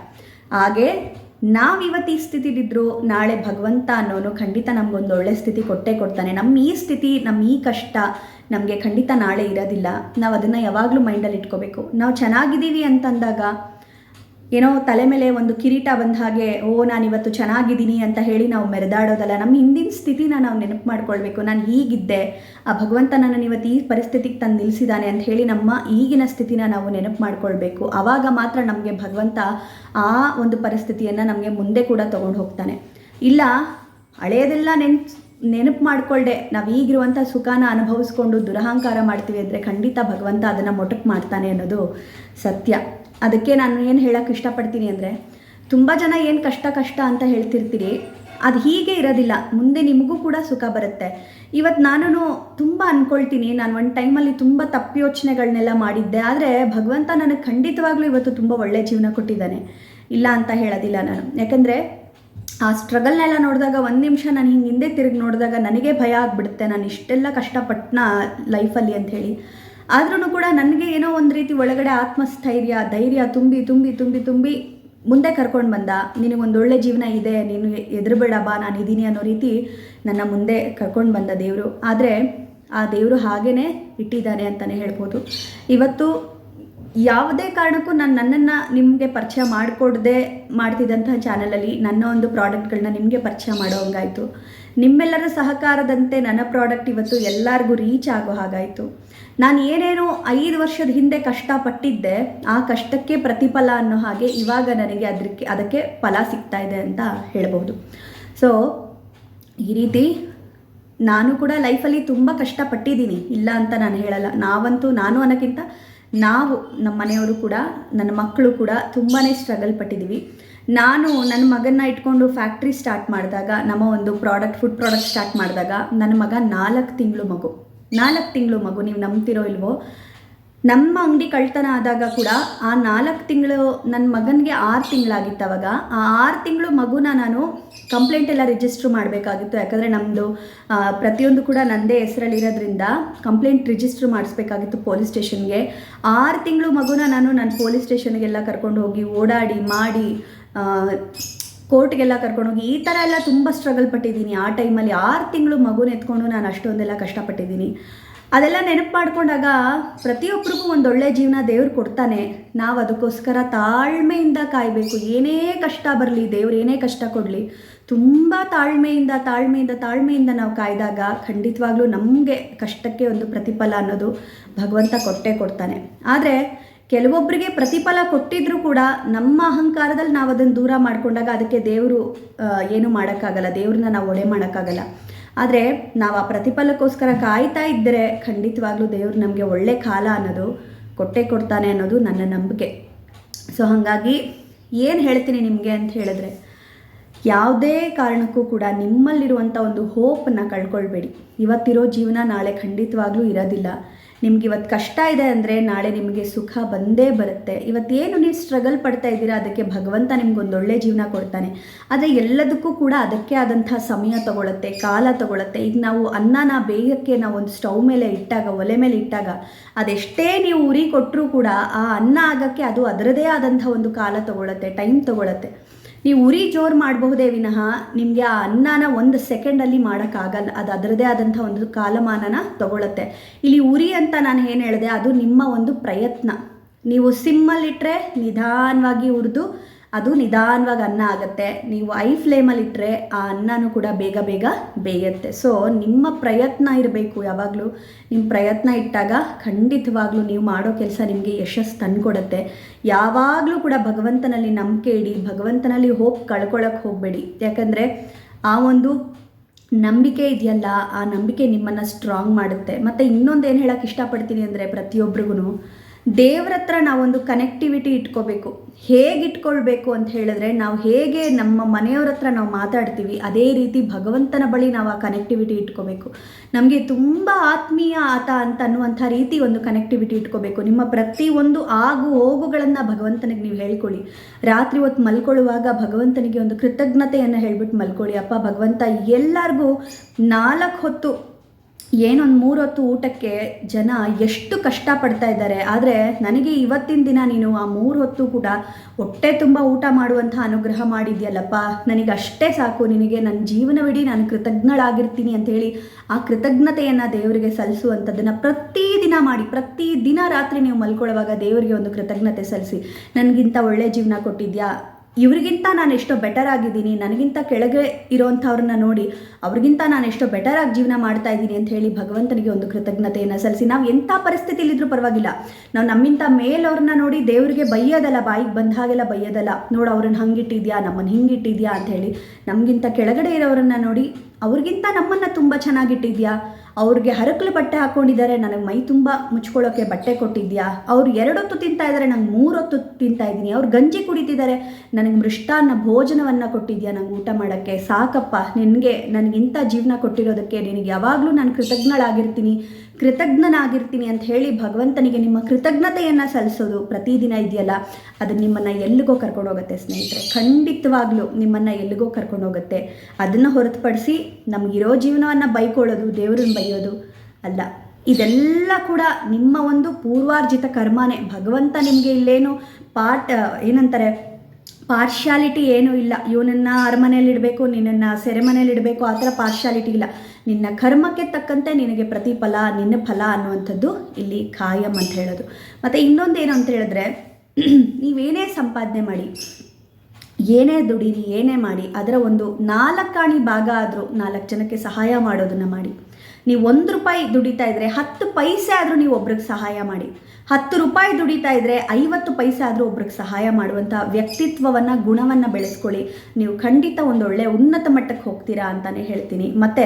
ಹಾಗೆ ನಾವು ಇವತ್ತು ಈ ಸ್ಥಿತಿಲಿದ್ದರೂ ನಾಳೆ ಭಗವಂತ ಅನ್ನೋನು ಖಂಡಿತ ನಮಗೊಂದು ಒಳ್ಳೆ ಸ್ಥಿತಿ ಕೊಟ್ಟೇ ಕೊಡ್ತಾನೆ. ನಮ್ಮ ಈ ಸ್ಥಿತಿ ನಮ್ಮ ಈ ಕಷ್ಟ ನಮಗೆ ಖಂಡಿತ ನಾಳೆ ಇರೋದಿಲ್ಲ. ನಾವು ಅದನ್ನು ಯಾವಾಗಲೂ ಮೈಂಡಲ್ಲಿ ಇಟ್ಕೋಬೇಕು. ನಾವು ಚೆನ್ನಾಗಿದ್ದೀವಿ ಅಂತಂದಾಗ ಏನೋ ತಲೆ ಮೇಲೆ ಒಂದು ಕಿರೀಟ ಬಂದ ಹಾಗೆ, ಓ ನಾನು ಇವತ್ತು ಚೆನ್ನಾಗಿದ್ದೀನಿ ಅಂತ ಹೇಳಿ ನಾವು ಮೆರೆದಾಡೋದಲ್ಲ, ನಮ್ಮ ಹಿಂದಿನ ಸ್ಥಿತಿನ ನಾವು ನೆನಪು ಮಾಡ್ಕೊಳ್ಬೇಕು. ನಾನು ಹೀಗಿದ್ದೆ, ಆ ಭಗವಂತ ನನ್ನನ್ನು ಇವತ್ತು ಈ ಪರಿಸ್ಥಿತಿಗೆ ತಂದು ನಿಲ್ಲಿಸಿದ್ದಾನೆ ಅಂತ ಹೇಳಿ ನಮ್ಮ ಈಗಿನ ಸ್ಥಿತಿನ ನಾವು ನೆನಪು ಮಾಡ್ಕೊಳ್ಬೇಕು. ಆವಾಗ ಮಾತ್ರ ನಮಗೆ ಭಗವಂತ ಆ ಒಂದು ಪರಿಸ್ಥಿತಿಯನ್ನು ನಮಗೆ ಮುಂದೆ ಕೂಡ ತೊಗೊಂಡು ಹೋಗ್ತಾನೆ. ಇಲ್ಲ ಹಳೆಯದೆಲ್ಲ ನೆನ್ಸ್ ನೆನಪು ಮಾಡಿಕೊಳ್ಳದೆ ನಾವು ಈಗಿರುವಂಥ ಸುಖಾನ ಅನುಭವಿಸ್ಕೊಂಡು ದುರಹಂಕಾರ ಮಾಡ್ತೀವಿ ಅಂದರೆ ಖಂಡಿತ ಭಗವಂತ ಅದನ್ನು ಮೊಟಕು ಮಾಡ್ತಾನೆ ಅನ್ನೋದು ಸತ್ಯ. ಅದಕ್ಕೆ ನಾನು ಏನು ಹೇಳೋಕ್ಕೆ ಇಷ್ಟಪಡ್ತೀನಿ ಅಂದರೆ, ತುಂಬ ಜನ ಏನು ಕಷ್ಟ ಕಷ್ಟ ಅಂತ ಹೇಳ್ತಿರ್ತೀರಿ, ಅದು ಹೀಗೆ ಇರೋದಿಲ್ಲ. ಮುಂದೆ ನಿಮಗೂ ಕೂಡ ಸುಖ ಬರುತ್ತೆ. ಇವತ್ತು ನಾನು ತುಂಬ ಅಂದ್ಕೊಳ್ತೀನಿ ನಾನು ಒಂದು ಟೈಮಲ್ಲಿ ತುಂಬ ತಪ್ಪು ಯೋಚನೆಗಳನ್ನೆಲ್ಲ ಮಾಡಿದ್ದೆ. ಆದರೆ ಭಗವಂತ ನನಗೆ ಖಂಡಿತವಾಗ್ಲೂ ಇವತ್ತು ತುಂಬ ಒಳ್ಳೆಯ ಜೀವನ ಕೊಟ್ಟಿದ್ದಾನೆ. ಇಲ್ಲ ಅಂತ ಹೇಳೋದಿಲ್ಲ ನಾನು. ಯಾಕಂದರೆ, ಆ ಸ್ಟ್ರಗಲ್ನೆಲ್ಲ ನೋಡಿದಾಗ ಒಂದು ನಿಮಿಷ ನಾನು ಹಿಂಗೆ ಹಿಂದೆ ತಿರುಗಿ ನೋಡಿದಾಗ ನನಗೆ ಭಯ ಆಗಿಬಿಡುತ್ತೆ. ನಾನು ಇಷ್ಟೆಲ್ಲ ಕಷ್ಟಪಟ್ಟನ ಲೈಫಲ್ಲಿ ಅಂಥೇಳಿ ಆದ್ರೂ ಕೂಡ ನನಗೆ ಏನೋ ಒಂದು ರೀತಿ ಒಳಗಡೆ ಆತ್ಮಸ್ಥೈರ್ಯ, ಧೈರ್ಯ ತುಂಬಿ ತುಂಬಿ ತುಂಬಿ ತುಂಬಿ ಮುಂದೆ ಕರ್ಕೊಂಡು ಬಂದ ನಿನಗೊಂದು ಒಳ್ಳೆ ಜೀವನ ಇದೆ, ನೀನು ಎದುರುಬೇಡ ಬಾ, ನಾನು ಇದ್ದೀನಿ ಅನ್ನೋ ರೀತಿ ನನ್ನ ಮುಂದೆ ಕರ್ಕೊಂಡು ಬಂದ ದೇವರು. ಆದರೆ ಆ ದೇವರು ಹಾಗೇ ಇಟ್ಟಿದ್ದಾನೆ ಅಂತಲೇ ಹೇಳ್ಬೋದು. ಇವತ್ತು ಯಾವುದೇ ಕಾರಣಕ್ಕೂ ನಾನು ನನ್ನನ್ನು ನಿಮಗೆ ಪರಿಚಯ ಮಾಡಿಕೊಡದೆ ಮಾಡ್ತಿದ್ದಂತಹ ಚಾನಲಲ್ಲಿ ನನ್ನ ಒಂದು ಪ್ರಾಡಕ್ಟ್ಗಳನ್ನ ನಿಮಗೆ ಪರಿಚಯ ಮಾಡೋ ಹಂಗಾಯಿತು. ನಿಮ್ಮೆಲ್ಲರ ಸಹಕಾರದಂತೆ ನನ್ನ ಪ್ರಾಡಕ್ಟ್ ಇವತ್ತು ಎಲ್ಲರಿಗೂ ರೀಚ್ ಆಗೋ ಹಾಗಾಯಿತು. ನಾನು ಏನೇನೋ ಐದು ವರ್ಷದ ಹಿಂದೆ ಕಷ್ಟಪಟ್ಟಿದ್ದೆ, ಆ ಕಷ್ಟಕ್ಕೆ ಪ್ರತಿಫಲ ಅನ್ನೋ ಹಾಗೆ ಇವಾಗ ನನಗೆ ಅದಕ್ಕೆ ಅದಕ್ಕೆ ಫಲ ಸಿಗ್ತಾ ಇದೆ ಅಂತ ಹೇಳ್ಬೋದು ಸೊ ಈ ರೀತಿ ನಾನು ಕೂಡ ಲೈಫಲ್ಲಿ ತುಂಬ ಕಷ್ಟಪಟ್ಟಿದ್ದೀನಿ. ಇಲ್ಲ ಅಂತ ನಾನು ಹೇಳಲ್ಲ. ನಾವಂತೂ, ನಾನು ಅನ್ನೋಕ್ಕಿಂತ ನಾವು, ನಮ್ಮ ಮನೆಯವರು ಕೂಡ, ನನ್ನ ಮಕ್ಕಳು ಕೂಡ ತುಂಬಾ ಸ್ಟ್ರಗಲ್ ಪಟ್ಟಿದ್ದೀವಿ. ನಾನು ನನ್ನ ಮಗನ್ನ ಇಟ್ಕೊಂಡು ಫ್ಯಾಕ್ಟ್ರಿ ಸ್ಟಾರ್ಟ್ ಮಾಡಿದಾಗ, ನಮ್ಮ ಒಂದು ಪ್ರಾಡಕ್ಟ್ ಫುಡ್ ಪ್ರಾಡಕ್ಟ್ ಸ್ಟಾರ್ಟ್ ಮಾಡಿದಾಗ, ನನ್ನ ಮಗ ನಾಲ್ಕು ತಿಂಗಳು ಮಗು. ನಾಲ್ಕು ತಿಂಗಳು ಮಗು, ನೀವು ನಂಬ್ತಿರೋ ಇಲ್ವೋ? ನಮ್ಮ ಅಂಗಡಿ ಕಳ್ತನ ಆದಾಗ ಕೂಡ ಆ ನಾಲ್ಕು ತಿಂಗಳು ನನ್ನ ಮಗನಿಗೆ ಆರು ತಿಂಗಳಾಗಿತ್ತು ಅವಾಗ. ಆ ಆರು ತಿಂಗಳು ಮಗುನ ನಾನು ಕಂಪ್ಲೇಂಟ್ ಎಲ್ಲ ರಿಜಿಸ್ಟ್ರ್ ಮಾಡಬೇಕಾಗಿತ್ತು. ಯಾಕಂದರೆ ನಮ್ಮದು ಪ್ರತಿಯೊಂದು ಕೂಡ ನನ್ನದೇ ಹೆಸರಲ್ಲಿರೋದ್ರಿಂದ ಕಂಪ್ಲೇಂಟ್ ರಿಜಿಸ್ಟ್ರ್ ಮಾಡಿಸ್ಬೇಕಾಗಿತ್ತು ಪೊಲೀಸ್ ಸ್ಟೇಷನ್ಗೆ ಆರು ತಿಂಗಳು ಮಗುನ ನಾನು ನನ್ನ ಪೊಲೀಸ್ ಸ್ಟೇಷನ್ಗೆಲ್ಲ ಕರ್ಕೊಂಡು ಹೋಗಿ ಓಡಾಡಿ, ಮಾಡಿ ಕೋರ್ಟ್ಗೆಲ್ಲ ಕರ್ಕೊಂಡೋಗಿ ಈ ಥರ ಎಲ್ಲ ತುಂಬ ಸ್ಟ್ರಗಲ್ ಪಟ್ಟಿದ್ದೀನಿ. ಆ ಟೈಮಲ್ಲಿ ಆರು ತಿಂಗಳು ಮಗುನ ಎತ್ಕೊಂಡು ನಾನು ಅಷ್ಟೊಂದೆಲ್ಲ ಕಷ್ಟಪಟ್ಟಿದ್ದೀನಿ. ಅದೆಲ್ಲ ನೆನಪು ಮಾಡ್ಕೊಂಡಾಗ ಪ್ರತಿಯೊಬ್ಬರಿಗೂ ಒಳ್ಳೆ ಜೀವನ ದೇವ್ರು ಕೊಡ್ತಾನೆ. ನಾವು ಅದಕ್ಕೋಸ್ಕರ ತಾಳ್ಮೆಯಿಂದ ಕಾಯಬೇಕು. ಏನೇ ಕಷ್ಟ ಬರಲಿ, ದೇವ್ರು ಏನೇ ಕಷ್ಟ ಕೊಡಲಿ, ತುಂಬ ತಾಳ್ಮೆಯಿಂದ ತಾಳ್ಮೆಯಿಂದ ತಾಳ್ಮೆಯಿಂದ ನಾವು ಕಾಯ್ದಾಗ ಖಂಡಿತವಾಗ್ಲೂ ನಮಗೆ ಕಷ್ಟಕ್ಕೆ ಒಂದು ಪ್ರತಿಫಲ ಅನ್ನೋದು ಭಗವಂತ ಕೊಟ್ಟೇ ಕೊಡ್ತಾನೆ. ಆದರೆ ಕೆಲವೊಬ್ಬರಿಗೆ ಪ್ರತಿಫಲ ಕೊಟ್ಟಿದ್ರೂ ಕೂಡ ನಮ್ಮ ಅಹಂಕಾರದಲ್ಲಿ ನಾವು ಅದನ್ನು ದೂರ ಮಾಡಿಕೊಂಡಾಗ ಅದಕ್ಕೆ ದೇವರು ಏನು ಮಾಡೋಕ್ಕಾಗಲ್ಲ, ದೇವ್ರನ್ನ ನಾವು ಒಳೆ ಮಾಡೋಕ್ಕಾಗಲ್ಲ. ಆದರೆ ನಾವು ಆ ಪ್ರತಿಫಲಕ್ಕೋಸ್ಕರ ಕಾಯ್ತಾ ಇದ್ದರೆ ಖಂಡಿತವಾಗ್ಲೂ ದೇವ್ರು ನಮಗೆ ಒಳ್ಳೆ ಕಾಲ ಅನ್ನೋದು, ಕೊಟ್ಟೆ ಕೊಡ್ತಾನೆ ಅನ್ನೋದು ನನ್ನ ನಂಬಿಕೆ. ಸೊ ಹಾಗಾಗಿ ಏನು ಹೇಳ್ತೀನಿ ನಿಮಗೆ ಅಂತ ಹೇಳಿದ್ರೆ, ಯಾವುದೇ ಕಾರಣಕ್ಕೂ ಕೂಡ ನಿಮ್ಮಲ್ಲಿರುವಂಥ ಒಂದು ಹೋಪನ್ನು ಕಳ್ಕೊಳ್ಬೇಡಿ. ಇವತ್ತಿರೋ ಜೀವನ ನಾಳೆ ಖಂಡಿತವಾಗ್ಲೂ ಇರೋದಿಲ್ಲ. ನಿಮ್ಗೆ ಇವತ್ತು ಕಷ್ಟ ಇದೆ ಅಂದರೆ ನಾಳೆ ನಿಮಗೆ ಸುಖ ಬಂದೇ ಬರುತ್ತೆ. ಇವತ್ತೇನು ನೀವು ಸ್ಟ್ರಗಲ್ ಪಡ್ತಾ ಇದ್ದೀರಾ, ಅದಕ್ಕೆ ಭಗವಂತ ನಿಮ್ಗೊಂದೊಳ್ಳೆ ಜೀವನ ಕೊಡ್ತಾನೆ. ಆದರೆ ಎಲ್ಲದಕ್ಕೂ ಕೂಡ ಅದಕ್ಕೆ ಆದಂಥ ಸಮಯ ತಗೊಳುತ್ತೆ, ಕಾಲ ತಗೊಳುತ್ತೆ. ಈಗ ನಾವು ಅನ್ನನ ಬೇಯಕ್ಕೆ ನಾವು ಒಂದು ಸ್ಟವ್ ಮೇಲೆ ಇಟ್ಟಾಗ, ಒಲೆ ಮೇಲೆ ಇಟ್ಟಾಗ ಅದೆಷ್ಟೇ ನೀವು ಉರಿ ಕೊಟ್ಟರೂ ಕೂಡ ಆ ಅನ್ನ ಆಗೋಕ್ಕೆ ಅದು ಅದರದೇ ಆದಂಥ ಒಂದು ಕಾಲ ತಗೊಳುತ್ತೆ ಟೈಮ್ ತಗೊಳುತ್ತೆ. ನೀವು ಉರಿ ಜೋರು ಮಾಡಬಹುದೇ ವಿನಃ ನಿಮಗೆ ಆ ಅನ್ನನ ಒಂದು ಸೆಕೆಂಡಲ್ಲಿ ಮಾಡೋಕ್ಕಾಗಲ್ಲ ಅದು ಅದರದೇ ಆದಂಥ ಒಂದು ಕಾಲಮಾನನ ತಗೊಳುತ್ತೆ. ಇಲ್ಲಿ ಉರಿ ಅಂತ ನಾನು ಏನು ಹೇಳಿದೆ, ಅದು ನಿಮ್ಮ ಒಂದು ಪ್ರಯತ್ನ. ನೀವು ಸಿಮ್ಮಲ್ಲಿಟ್ಟರೆ ನಿಧಾನವಾಗಿ ಹುರಿದು ಅದು ನಿಧಾನವಾಗಿ ಅನ್ನ ಆಗುತ್ತೆ. ನೀವು ಐ ಫ್ಲೇಮಲ್ಲಿ ಇಟ್ಟರೆ ಆ ಅನ್ನನೂ ಕೂಡ ಬೇಗ ಬೇಗ ಬೇಯುತ್ತೆ. ಸೊ ನಿಮ್ಮ ಪ್ರಯತ್ನ ಇರಬೇಕು ಯಾವಾಗಲೂ. ನಿಮ್ಮ ಪ್ರಯತ್ನ ಇಟ್ಟಾಗ ಖಂಡಿತವಾಗ್ಲೂ ನೀವು ಮಾಡೋ ಕೆಲಸ ನಿಮಗೆ ಯಶಸ್ಸು ತಂದುಕೊಡುತ್ತೆ. ಯಾವಾಗಲೂ ಕೂಡ ಭಗವಂತನಲ್ಲಿ ನಂಬಿಕೆ ಇಡಿ, ಭಗವಂತನಲ್ಲಿ ಹೋಗಿ ಕಳ್ಕೊಳ್ಳೋಕೆ ಹೋಗಬೇಡಿ. ಯಾಕಂದರೆ ಆ ಒಂದು ನಂಬಿಕೆ ಇದೆಯಲ್ಲ, ಆ ನಂಬಿಕೆ ನಿಮ್ಮನ್ನು ಸ್ಟ್ರಾಂಗ್ ಮಾಡುತ್ತೆ. ಮತ್ತು ಇನ್ನೊಂದು ಏನು ಹೇಳೋಕ್ಕೆ ಇಷ್ಟಪಡ್ತೀನಿ ಅಂದರೆ ಪ್ರತಿಯೊಬ್ಬರಿಗೂ ದೇವ್ರ ಹತ್ರ ನಾವೊಂದು ಕನೆಕ್ಟಿವಿಟಿ ಇಟ್ಕೋಬೇಕು. ಹೇಗೆ ಇಟ್ಕೊಳ್ಬೇಕು ಅಂತ ಹೇಳಿದ್ರೆ ನಾವು ಹೇಗೆ ನಮ್ಮ ಮನೆಯವ್ರ ಹತ್ರ ನಾವು ಮಾತಾಡ್ತೀವಿ, ಅದೇ ರೀತಿ ಭಗವಂತನ ಬಳಿ ನಾವು ಆ ಕನೆಕ್ಟಿವಿಟಿ ಇಟ್ಕೋಬೇಕು. ನಮಗೆ ತುಂಬ ಆತ್ಮೀಯ ಆತ ಅಂತ ಅನ್ನುವಂಥ ರೀತಿ ಒಂದು ಕನೆಕ್ಟಿವಿಟಿ ಇಟ್ಕೋಬೇಕು. ನಿಮ್ಮ ಪ್ರತಿಯೊಂದು ಆಗು ಹೋಗುಗಳನ್ನು ಭಗವಂತನಿಗೆ ನೀವು ಹೇಳ್ಕೊಳ್ಳಿ. ರಾತ್ರಿ ಹೊತ್ತು ಮಲ್ಕೊಳ್ಳುವಾಗ ಭಗವಂತನಿಗೆ ಒಂದು ಕೃತಜ್ಞತೆಯನ್ನು ಹೇಳ್ಬಿಟ್ಟು ಮಲ್ಕೊಳ್ಳಿ. ಅಪ್ಪ ಭಗವಂತ, ಎಲ್ಲರಿಗೂ ನಾಲ್ಕು ಹೊತ್ತು ಏನೊಂದು ಮೂರೊತ್ತು ಊಟಕ್ಕೆ ಜನ ಎಷ್ಟು ಕಷ್ಟಪಡ್ತಾ ಇದ್ದಾರೆ. ಆದರೆ ನನಗೆ ಇವತ್ತಿನ ದಿನ ನೀನು ಆ ಮೂರು ಹೊತ್ತು ಕೂಡ ಹೊಟ್ಟೆ ತುಂಬ ಊಟ ಮಾಡುವಂಥ ಅನುಗ್ರಹ ಮಾಡಿದ್ಯಲ್ಲಪ್ಪ. ನನಗೆ ಅಷ್ಟೇ ಸಾಕು. ನಿನಗೆ ನನ್ನ ಜೀವನವಿಡೀ ನಾನು ಕೃತಜ್ಞಳಾಗಿರ್ತೀನಿ ಅಂತ ಹೇಳಿ ಆ ಕೃತಜ್ಞತೆಯನ್ನು ದೇವರಿಗೆ ಸಲ್ಲಿಸುವಂಥದ್ದನ್ನು ಪ್ರತಿದಿನ ಮಾಡಿ ಪ್ರತಿ ದಿನ ರಾತ್ರಿ ನೀವು ಮಲ್ಕೊಳ್ಳುವಾಗ ದೇವರಿಗೆ ಒಂದು ಕೃತಜ್ಞತೆ ಸಲ್ಲಿಸಿ. ನನಗಿಂತ ಒಳ್ಳೆಯ ಜೀವನ ಕೊಟ್ಟಿದ್ಯಾ? ಇವ್ರಿಗಿಂತ ನಾನು ಎಷ್ಟೋ ಬೆಟರ್ ಆಗಿದ್ದೀನಿ, ನನಗಿಂತ ಕೆಳಗೆ ಇರೋವಂಥವ್ರನ್ನ ನೋಡಿ ಅವ್ರಿಗಿಂತ ನಾನು ಎಷ್ಟೋ ಬೆಟರ್ ಆಗಿ ಜೀವನ ಮಾಡ್ತಾ ಇದ್ದೀನಿ ಅಂತ ಹೇಳಿ ಭಗವಂತನಿಗೆ ಒಂದು ಕೃತಜ್ಞತೆಯನ್ನು ಸಲ್ಲಿಸಿ. ನಾವು ಎಂಥ ಪರಿಸ್ಥಿತಿಲಿದ್ರೂ ಪರವಾಗಿಲ್ಲ. ನಾವು ನಮ್ಮಿಂತ ಮೇಲವ್ರನ್ನ ನೋಡಿ ದೇವರಿಗೆ ಬೈಯೋದಲ್ಲ, ಬಾಯಿಗೆ ಬಂದ ಹಾಗೆಲ್ಲ ಬೈಯೋದಲ್ಲ. ನೋಡು ಅವ್ರನ್ನ ಹಂಗಿಟ್ಟಿದ್ಯಾ ನಮ್ಮನ್ನು ಹಿಂಗಿಟ್ಟಿದ್ಯಾ ಅಂತ ಹೇಳಿ ನಮಗಿಂತ ಕೆಳಗಡೆ ಇರೋರನ್ನ ನೋಡಿ ಅವ್ರಿಗಿಂತ ನಮ್ಮನ್ನು ತುಂಬ ಚೆನ್ನಾಗಿಟ್ಟಿದ್ಯಾ? ಅವ್ರಿಗೆ ಹರಕಲು ಬಟ್ಟೆ ಹಾಕ್ಕೊಂಡಿದ್ದಾರೆ ನನಗೆ ಮೈ ತುಂಬ ಮುಚ್ಕೊಳ್ಳೋಕ್ಕೆ ಬಟ್ಟೆ ಕೊಟ್ಟಿದ್ಯಾ? ಅವ್ರು ಎರಡೊತ್ತು ತಿಂತಾ ಇದ್ದಾರೆ ನಂಗೆ ಮೂರೊತ್ತು ತಿಂತಾ ಇದ್ದೀನಿ. ಅವ್ರು ಗಂಜಿ ಕುಡಿತಿದ್ದಾರೆ. ನನಗೆ ಮೃಷ್ಟಾನ್ನ ಭೋಜನವನ್ನು ಕೊಟ್ಟಿದ್ಯಾ? ನಂಗೆ ಊಟ ಮಾಡೋಕ್ಕೆ? ಸಾಕಪ್ಪ. ನಿನಗೆ ನನಗಿಂಥ ಜೀವನ ಕೊಟ್ಟಿರೋದಕ್ಕೆ ನಿನಗೆ ಯಾವಾಗಲೂ ನಾನು ಕೃತಜ್ಞಳಾಗಿರ್ತೀನಿ. ಕೃತಜ್ಞನಾಗಿರ್ತೀನಿ ಅಂತ ಹೇಳಿ ಭಗವಂತನಿಗೆ ನಿಮ್ಮ ಕೃತಜ್ಞತೆಯನ್ನು ಸಲ್ಲಿಸೋದು ಪ್ರತಿದಿನ ಇದೆಯಲ್ಲ, ಅದು ನಿಮ್ಮನ್ನು ಎಲ್ಲಿಗೋ ಕರ್ಕೊಂಡು ಹೋಗುತ್ತೆ ಸ್ನೇಹಿತರೆ. ಖಂಡಿತವಾಗ್ಲೂ ನಿಮ್ಮನ್ನು ಎಲ್ಲಿಗೋ ಕರ್ಕೊಂಡು ಹೋಗುತ್ತೆ. ಅದನ್ನು ಹೊರತುಪಡಿಸಿ ನಮಗಿರೋ ಜೀವನವನ್ನು ಬೈಕೊಳ್ಳೋದು ದೇವ್ರನ್ನ ಬೈಯೋದು ಅಲ್ಲ, ಇದೆಲ್ಲ ಕೂಡ ನಿಮ್ಮ ಒಂದು ಪೂರ್ವಾರ್ಜಿತ ಕರ್ಮನೇ. ಭಗವಂತ ನಿಮಗೆ ಇಲ್ಲೇನು ಪಾಠ, ಏನಂತಾರೆ ಪಾರ್ಶಾಲಿಟಿ ಏನೂ ಇಲ್ಲ. ಇವನನ್ನು ಅರಮನೆಯಲ್ಲಿ ಇಡಬೇಕು ನಿನ್ನನ್ನು ಸೆರೆಮನೆಯಲ್ಲಿ ಇಡಬೇಕು ಆ ಥರ ಪಾರ್ಶಾಲಿಟಿ ಇಲ್ಲ. ನಿನ್ನ ಕರ್ಮಕ್ಕೆ ತಕ್ಕಂತೆ ನಿನಗೆ ಪ್ರತಿಫಲ, ನಿನ್ನ ಫಲ ಅನ್ನುವಂಥದ್ದು ಇಲ್ಲಿ ಖಾಯಂ ಅಂತ ಹೇಳೋದು. ಮತ್ತು ಇನ್ನೊಂದು ಏನು ಅಂತ ಹೇಳಿದ್ರೆ, ನೀವೇನೇ ಸಂಪಾದನೆ ಮಾಡಿ, ಏನೇ ದುಡೀರಿ, ಏನೇ ಮಾಡಿ, ಅದರ ಒಂದು ನಾಲ್ಕಾಣಿ ಭಾಗ ಆದರೂ ನಾಲ್ಕು ಜನಕ್ಕೆ ಸಹಾಯ ಮಾಡೋದನ್ನು ಮಾಡಿ. ನೀವು ಒಂದು ರೂಪಾಯಿ ದುಡಿತಾ ಇದ್ದರೆ ಹತ್ತು ಪೈಸೆ ಆದರೂ ನೀವು ಒಬ್ರಿಗೆ ಸಹಾಯ ಮಾಡಿ. ಹತ್ತು ರೂಪಾಯಿ ದುಡಿತಾ ಇದ್ದರೆ ಐವತ್ತು ಪೈಸೆ ಆದರೂ ಒಬ್ರಿಗೆ ಸಹಾಯ ಮಾಡುವಂಥ ವ್ಯಕ್ತಿತ್ವವನ್ನು, ಗುಣವನ್ನು ಬೆಳೆಸ್ಕೊಳ್ಳಿ. ನೀವು ಖಂಡಿತ ಒಂದು ಒಳ್ಳೆಯ ಉನ್ನತ ಮಟ್ಟಕ್ಕೆ ಹೋಗ್ತೀರಾ ಅಂತಲೇ ಹೇಳ್ತೀನಿ. ಮತ್ತು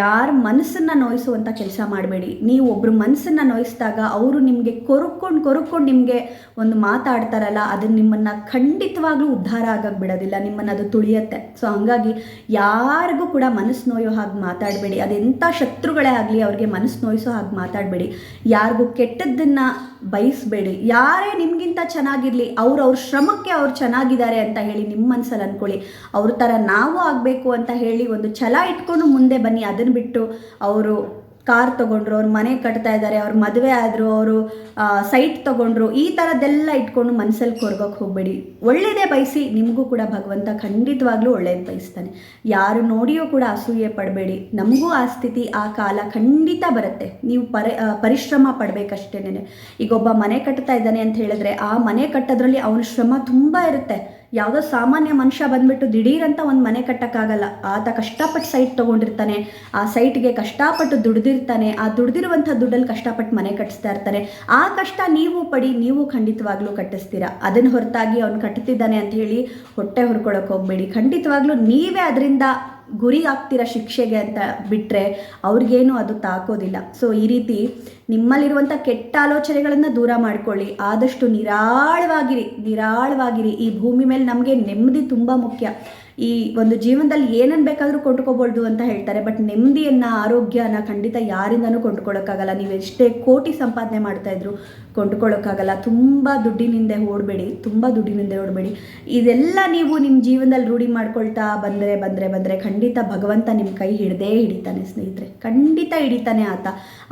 ಯಾರ ಮನಸ್ಸನ್ನು ನೋಯಿಸುವಂಥ ಕೆಲಸ ಮಾಡಬೇಡಿ. ನೀವು ಒಬ್ಬರು ಮನಸ್ಸನ್ನು ನೋಯಿಸಿದಾಗ ಅವರು ನಿಮಗೆ ಕೊರಕೊಂಡು ಕೊರಕೊಂಡು ನಿಮಗೆ ಒಂದು ಮಾತಾಡ್ತಾರಲ್ಲ ಅದನ್ನು ನಿಮ್ಮನ್ನು ಖಂಡಿತವಾಗ್ಲೂ ಉದ್ಧಾರ ಆಗಕ್ಕೆ ಬಿಡೋದಿಲ್ಲ, ನಿಮ್ಮನ್ನು ಅದು ತುಳಿಯುತ್ತೆ. ಸೊ ಹಂಗಾಗಿ ಯಾರಿಗೂ ಕೂಡ ಮನಸ್ಸು ನೋಯೋ ಹಾಗೆ ಮಾತಾಡಬೇಡಿ. ಅದೆಂಥ ಶತ್ರುಗಳೇ ಆಗಲಿ ಅವ್ರಿಗೆ ಮನಸ್ಸು ನೋಯಿಸೋ ಹಾಗೆ ಮಾತಾಡಬೇಡಿ. ಯಾರಿಗೂ ಕೆಟ್ಟದ್ದನ್ನು ಬಯಸಬೇಡಿ. ಯಾರೇ ನಿಮಗಿಂತ ಚೆನ್ನಾಗಿರಲಿ, ಅವ್ರ ಅವ್ರ ಶ್ರಮಕ್ಕೆ ಅವ್ರು ಚೆನ್ನಾಗಿದ್ದಾರೆ ಅಂತ ಹೇಳಿ ನಿಮ್ಮ ಮನಸ್ಸಲ್ಲಿ ಅಂದ್ಕೊಳ್ಳಿ ಅವ್ರ ಥರ ನಾವು ಆಗಬೇಕು ಅಂತ ಹೇಳಿ ಒಂದು ಛಲ ಇಟ್ಕೊಂಡು ಮುಂದೆ ಬನ್ನಿ. ಅದನ್ನು ಬಿಟ್ಟು ಅವರು ಕಾರ್ ತಗೊಂಡ್ರು, ಅವ್ರು ಮನೆ ಕಟ್ತಾ ಇದ್ದಾರೆ ಅವ್ರ ಮದುವೆ ಆದರು ಅವರು ಸೈಟ್ ತಗೊಂಡ್ರು, ಈ ಥರದ್ದೆಲ್ಲ ಇಟ್ಕೊಂಡು ಮನಸ್ಸಲ್ಲಿ ಕೊರ್ಗೋಕೆ ಹೋಗಬೇಡಿ. ಒಳ್ಳೆಯದೇ ಬಯಸಿ, ನಿಮಗೂ ಕೂಡ ಭಗವಂತ ಖಂಡಿತವಾಗ್ಲೂ ಒಳ್ಳೇದು ಬಯಸ್ತಾನೆ. ಯಾರು ನೋಡಿಯೂ ಕೂಡ ಅಸೂಯೆ ಪಡಬೇಡಿ. ನಮಗೂ ಆ ಸ್ಥಿತಿ, ಆ ಕಾಲ ಖಂಡಿತ ಬರುತ್ತೆ. ನೀವು ಪರಿ ಪರಿಶ್ರಮ ಪಡಬೇಕಷ್ಟೇನೆ ಈಗ ಒಬ್ಬ ಮನೆ ಕಟ್ತಾ ಇದ್ದಾನೆ ಅಂತ ಹೇಳಿದ್ರೆ, ಆ ಮನೆ ಕಟ್ಟೋದ್ರಲ್ಲಿ ಅವನ ಶ್ರಮ ತುಂಬ ಇರುತ್ತೆ. ಯಾವುದೋ ಸಾಮಾನ್ಯ ಮನುಷ್ಯ ಬಂದ್ಬಿಟ್ಟು ದಿಢೀರಂತ ಒಂದು ಮನೆ ಕಟ್ಟೋಕ್ಕಾಗಲ್ಲ. ಆತ ಕಷ್ಟಪಟ್ಟು ಸೈಟ್ ತೊಗೊಂಡಿರ್ತಾನೆ. ಆ ಸೈಟ್ಗೆ ಕಷ್ಟಪಟ್ಟು ದುಡ್ದಿರ್ತಾನೆ. ಆ ದುಡ್ದಿರುವಂಥ ದುಡ್ಡಲ್ಲಿ ಕಷ್ಟಪಟ್ಟು ಮನೆ ಕಟ್ಟಿಸ್ತಾ ಇರ್ತಾನೆ. ಆ ಕಷ್ಟ ನೀವು ಪಡಿ, ನೀವು ಖಂಡಿತವಾಗ್ಲೂ ಕಟ್ಟಿಸ್ತೀರಾ. ಅದನ್ನು ಹೊರತಾಗಿ ಅವ್ನು ಕಟ್ತಿದ್ದಾನೆ ಅಂತ ಹೇಳಿ ಹೊಟ್ಟೆ ಹೊರ್ಕೊಳಕ್ಕೆ ಹೋಗಬೇಡಿ. ಖಂಡಿತವಾಗ್ಲೂ ನೀವೇ ಅದರಿಂದ ಗುರಿ ಆಗ್ತಿರೋ ಶಿಕ್ಷೆಗೆ ಅಂತ ಬಿಟ್ಟರೆ ಅವ್ರಿಗೇನು ಅದು ತಾಕೋದಿಲ್ಲ. ಸೊ ಈ ರೀತಿ ನಿಮ್ಮಲ್ಲಿರುವಂಥ ಕೆಟ್ಟ ಆಲೋಚನೆಗಳನ್ನು ದೂರ ಮಾಡ್ಕೊಳ್ಳಿ. ಆದಷ್ಟು ನಿರಾಳವಾಗಿರಿ ನಿರಾಳವಾಗಿರಿ. ಈ ಭೂಮಿ ಮೇಲೆ ನಮಗೆ ನೆಮ್ಮದಿ ತುಂಬ ಮುಖ್ಯ. ಈ ಒಂದು ಜೀವನದಲ್ಲಿ ಏನನ್ನು ಬೇಕಾದರೂ ಕೊಂಡ್ಕೋಬೋದು ಅಂತ ಹೇಳ್ತಾರೆ ಬಟ್ ನೆಮ್ಮದಿಯನ್ನು, ಆರೋಗ್ಯನ ಖಂಡಿತ ಯಾರಿಂದನೂ ಕೊಂಡ್ಕೊಳ್ಳೋಕ್ಕಾಗಲ್ಲ ನೀವು ಎಷ್ಟೇ ಕೋಟಿ ಸಂಪಾದನೆ ಮಾಡ್ತಾ ಇದ್ರು ಕೊಂಡ್ಕೊಳ್ಳೋಕ್ಕಾಗಲ್ಲ ತುಂಬ ದುಡ್ಡಿನಿಂದೆ ಓಡಬೇಡಿ, ತುಂಬ ದುಡ್ಡಿನಿಂದ ಓಡಬೇಡಿ. ಇದೆಲ್ಲ ನೀವು ನಿಮ್ಮ ಜೀವನದಲ್ಲಿ ರೂಢಿ ಮಾಡ್ಕೊಳ್ತಾ ಬಂದರೆ ಬಂದರೆ ಬಂದರೆ ಖಂಡಿತ ಭಗವಂತ ನಿಮ್ಮ ಕೈ ಹಿಡದೇ ಹಿಡಿತಾನೆ ಸ್ನೇಹಿತರೆ. ಖಂಡಿತ ಹಿಡಿತಾನೆ ಆತ.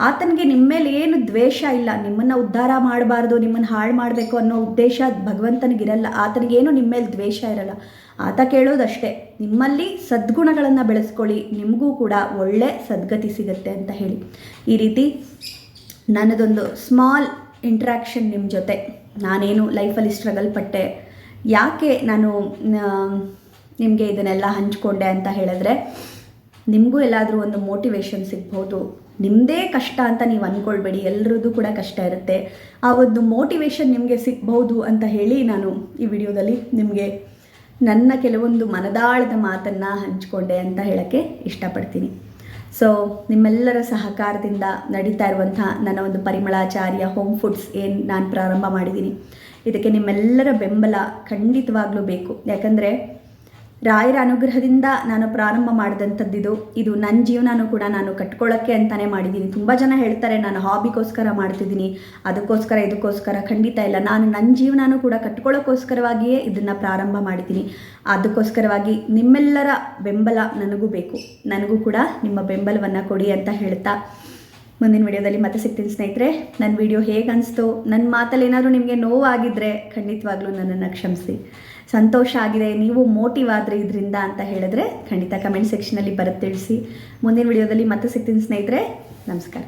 ಆತನಿಗೆ ನಿಮ್ಮ ಮೇಲೆ ಏನು ದ್ವೇಷ ಇಲ್ಲ. ನಿಮ್ಮನ್ನು ಉದ್ಧಾರ ಮಾಡಬಾರ್ದು, ನಿಮ್ಮನ್ನು ಹಾಳು ಮಾಡಬೇಕು ಅನ್ನೋ ಉದ್ದೇಶ ಭಗವಂತನಿಗಿರಲ್ಲ. ಆತನಿಗೇನು ನಿಮ್ಮ ಮೇಲೆ ದ್ವೇಷ ಇರಲ್ಲ. ಆತ ಕೇಳೋದಷ್ಟೇ. ನಿಮ್ಮಲ್ಲಿ ಸದ್ಗುಣಗಳನ್ನು ಬೆಳೆಸ್ಕೊಳ್ಳಿ, ನಿಮಗೂ ಕೂಡ ಒಳ್ಳೆ ಸದ್ಗತಿ ಸಿಗುತ್ತೆ ಅಂತ ಹೇಳಿ. ಈ ರೀತಿ ನನ್ನದೊಂದು ಸ್ಮಾಲ್ ಇಂಟ್ರ್ಯಾಕ್ಷನ್ ನಿಮ್ಮ ಜೊತೆ. ನಾನೇನು ಲೈಫಲ್ಲಿ ಸ್ಟ್ರಗಲ್ ಪಟ್ಟೆ. ಯಾಕೆ ನಾನು ನಿಮಗೆ ಇದನ್ನೆಲ್ಲ ಹಂಚಿಕೊಂಡೆ ಅಂತ ಹೇಳಿದ್ರೆ, ನಿಮಗೂ ಎಲ್ಲಾದರೂ ಒಂದು ಮೋಟಿವೇಶನ್ ಸಿಗ್ಬೋದು. ನಿಮ್ಮದೇ ಕಷ್ಟ ಅಂತ ನೀವು ಅಂದ್ಕೊಳ್ಬೇಡಿ ಎಲ್ಲರದ್ದು ಕೂಡ ಕಷ್ಟ ಇರುತ್ತೆ. ಆ ಒಂದು ಮೋಟಿವೇಶನ್ ನಿಮಗೆ ಸಿಗ್ಬೋದು ಅಂತ ಹೇಳಿ ನಾನು ಈ ವಿಡಿಯೋದಲ್ಲಿ ನಿಮಗೆ ನನ್ನ ಕೆಲವೊಂದು ಮನದಾಳದ ಮಾತನ್ನು ಹಂಚಿಕೊಂಡೆ ಅಂತ ಹೇಳೋಕ್ಕೆ ಇಷ್ಟಪಡ್ತೀನಿ. ಸೊ ನಿಮ್ಮೆಲ್ಲರ ಸಹಕಾರದಿಂದ ನಡೀತಾ ಇರುವಂಥ ನನ್ನ ಒಂದು ಪರಿಮಳಾಚಾರ್ಯ ಹೋಮ್ ಫುಡ್ಸ್ ಏನು ನಾನು ಪ್ರಾರಂಭ ಮಾಡಿದ್ದೀನಿ. ಇದಕ್ಕೆ ನಿಮ್ಮೆಲ್ಲರ ಬೆಂಬಲ ಖಂಡಿತವಾಗ್ಲೂ ಬೇಕು. ಯಾಕಂದರೆ ರಾಯರ ಅನುಗ್ರಹದಿಂದ ನಾನು ಪ್ರಾರಂಭ ಮಾಡಿದಂಥದ್ದಿದು. ಇದು ನನ್ನ ಜೀವನನೂ ಕೂಡ ನಾನು ಕಟ್ಕೊಳ್ಳೋಕ್ಕೆ ಅಂತಲೇ ಮಾಡಿದ್ದೀನಿ. ತುಂಬ ಜನ ಹೇಳ್ತಾರೆ, ನಾನು ಹಾಬಿಗೋಸ್ಕರ ಮಾಡ್ತಿದ್ದೀನಿ. ಅದಕ್ಕೋಸ್ಕರ, ಇದಕ್ಕೋಸ್ಕರ, ಖಂಡಿತ ಇಲ್ಲ. ನಾನು ನನ್ನ ಜೀವನನೂ ಕೂಡ ಕಟ್ಕೊಳ್ಳೋಕ್ಕೋಸ್ಕರವಾಗಿಯೇ ಇದನ್ನು ಪ್ರಾರಂಭ ಮಾಡಿದ್ದೀನಿ. ಅದಕ್ಕೋಸ್ಕರವಾಗಿ ನಿಮ್ಮೆಲ್ಲರ ಬೆಂಬಲ ನನಗೂ ಬೇಕು. ನನಗೂ ಕೂಡ ನಿಮ್ಮ ಬೆಂಬಲವನ್ನು ಕೊಡಿ ಅಂತ ಹೇಳ್ತಾ ಮುಂದಿನ ವಿಡಿಯೋದಲ್ಲಿ ಮತ್ತೆ ಸಿಗ್ತೀನಿ ಸ್ನೇಹಿತರೆ. ನನ್ನ ವಿಡಿಯೋ ಹೇಗೆ ಅನಿಸ್ತು ನನ್ನ ಮಾತಲ್ಲಿ ಏನಾದರೂ ನಿಮಗೆ ನೋವಾಗಿದ್ದರೆ ಖಂಡಿತವಾಗ್ಲೂ ನನ್ನನ್ನು ಕ್ಷಮಿಸಿ. ಸಂತೋಷ ಆಗಿದೆ, ನೀವು ಮೋಟಿವ್ ಆದರೆ ಇದರಿಂದ ಅಂತ ಹೇಳಿದ್ರೆ ಖಂಡಿತ ಕಮೆಂಟ್ ಸೆಕ್ಷನಲ್ಲಿ ಬರುತ್ತೆ ತಿಳಿಸಿ. ಮುಂದಿನ ವಿಡಿಯೋದಲ್ಲಿ ಮತ್ತೆ ಸಿಗ್ತೀನಿ ಸ್ನೇಹಿತರೆ, ನಮಸ್ಕಾರ.